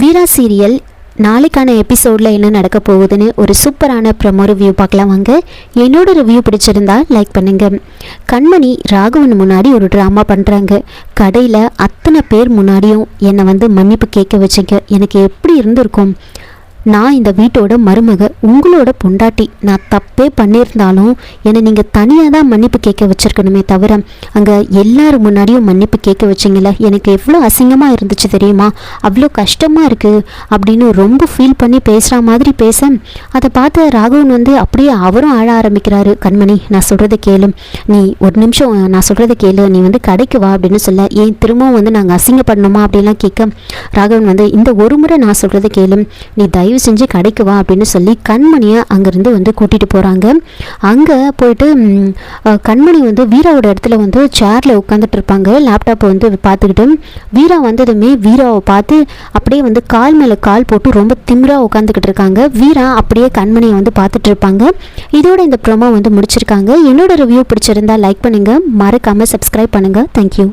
வீரா serial நாளைக்கான எபிசோடில் என்ன நடக்க போகுதுன்னு ஒரு சூப்பரான ப்ரமோ ரிவ்யூ பார்க்கலாம் வாங்க. என்னோட ரிவ்யூ பிடிச்சிருந்தா லைக் பண்ணுங்க. கண்மணி ராகவன் முன்னாடி ஒரு ட்ராமா பண்ணுறாங்க கடையில் அத்தனை பேர் முன்னாடியும் என்னை வந்து மன்னிப்பு கேட்க வச்சிங்க. எனக்கு எப்படி இருந்திருக்கும்? நான் இந்த வீட்டோட மருமக உங்களோட பொண்டாட்டி. நான் தப்பே பண்ணியிருந்தாலும் என்னை நீங்கள் தனியாக தான் மன்னிப்பு கேட்க வச்சிருக்கணுமே தவிர அங்கே எல்லாரும் முன்னாடியும் மன்னிப்பு கேட்க வச்சிங்கள எனக்கு எவ்வளோ அசிங்கமாக இருந்துச்சு தெரியுமா? அவ்வளோ கஷ்டமாக இருக்குது அப்படின்னு ரொம்ப ஃபீல் பண்ணி பேசுகிற மாதிரி பேச அதை பார்த்து ராகவன் வந்து அப்படியே அவரும் ஆழ ஆரம்பிக்கிறாரு. கண்மணி நான் சொல்கிறத கேளு. நீ ஒரு நிமிஷம் நான் சொல்கிறத கேளு. நீ வந்து கடைக்கு வா அப்படின்னு சொல்ல ஏன் திரும்பவும் வந்து நாங்கள் அசிங்கப்படணுமா? அப்படின்லாம் கேட்க ராகவன் வந்து இந்த ஒரு முறை நான் சொல்கிறத கேளு. நீ தயவு செஞ்சு கடைக்கு வா அப்படின்னு சொல்லி கண்மணியை அங்கேருந்து வந்து கூட்டிகிட்டு போகிறாங்க அங்கே போயிட்டு கண்மணி வந்து வீராவோட இடத்துல வந்து சேரில் உட்காந்துட்டு இருப்பாங்க. லேப்டாப்பை வந்து பார்த்துக்கிட்டு வீரா வந்ததுமே வீராவை பார்த்து அப்படியே வந்து கால் மேலே கால் போட்டு ரொம்ப திமிராக உட்காந்துக்கிட்டு இருக்காங்க. வீரா அப்படியே கண்மணியை வந்து பார்த்துட்டு இருப்பாங்க. இதோட இந்த ப்ரோமோ வந்து முடிச்சிருக்காங்க. என்னோட ரிவ்யூ பிடிச்சிருந்தா லைக் பண்ணுங்கள் மறக்காமல் சப்ஸ்கிரைப் பண்ணுங்கள் தேங்க்யூ